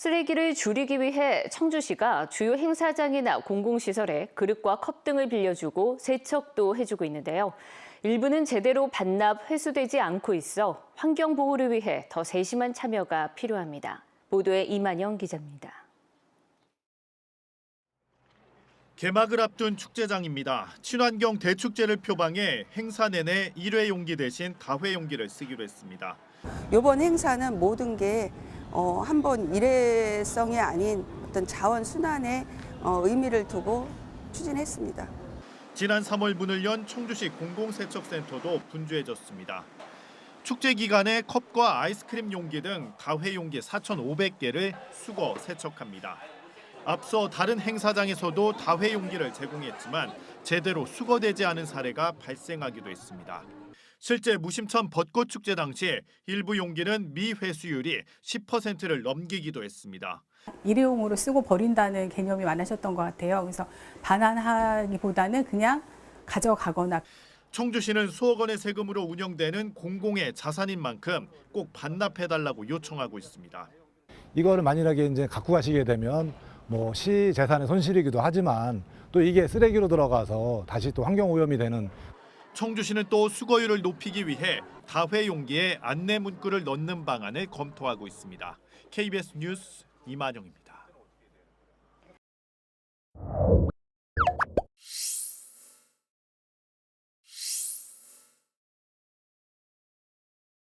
쓰레기를 줄이기 위해 청주시가 주요 행사장이나 공공시설에 그릇과 컵 등을 빌려주고 세척도 해주고 있는데요. 일부는 제대로 반납, 회수되지 않고 있어 환경 보호를 위해 더 세심한 참여가 필요합니다. 보도에 이만영 기자입니다. 개막을 앞둔 축제장입니다. 친환경 대축제를 표방해 행사 내내 일회 용기 대신 다회 용기를 쓰기로 했습니다. 이번 행사는 모든 게 어, 한번 일회성이 아닌 어떤 자원 순환에 어, 의미를 두고 추진했습니다. 지난 3월 문을 연 청주시 공공세척센터도 분주해졌습니다. 축제 기간에 컵과 아이스크림 용기 등 다회 용기 4,500개를 수거 세척합니다. 앞서 다른 행사장에서도 다회 용기를 제공했지만 제대로 수거되지 않은 사례가 발생하기도 했습니다. 실제 무심천 벚꽃 축제 당시 일부 용기는 미회수율이 10%를 넘기기도 했습니다. 일회용으로 쓰고 버린다는 개념이 많으셨던 것 같아요. 그래서 반환하기보다는 그냥 가져가거나 청주시는 수억 원의 세금으로 운영되는 공공의 자산인 만큼 꼭 반납해달라고 요청하고 있습니다. 이거를 만일하게 이제 갖고 가시게 되면 뭐 시 재산의 손실이기도 하지만 또 이게 쓰레기로 들어가서 다시 또 환경 오염이 되는 청주시는 또 수거율을 높이기 위해 다회 용기에 안내 문구를 넣는 방안을 검토하고 있습니다. KBS 뉴스 이만영입니다.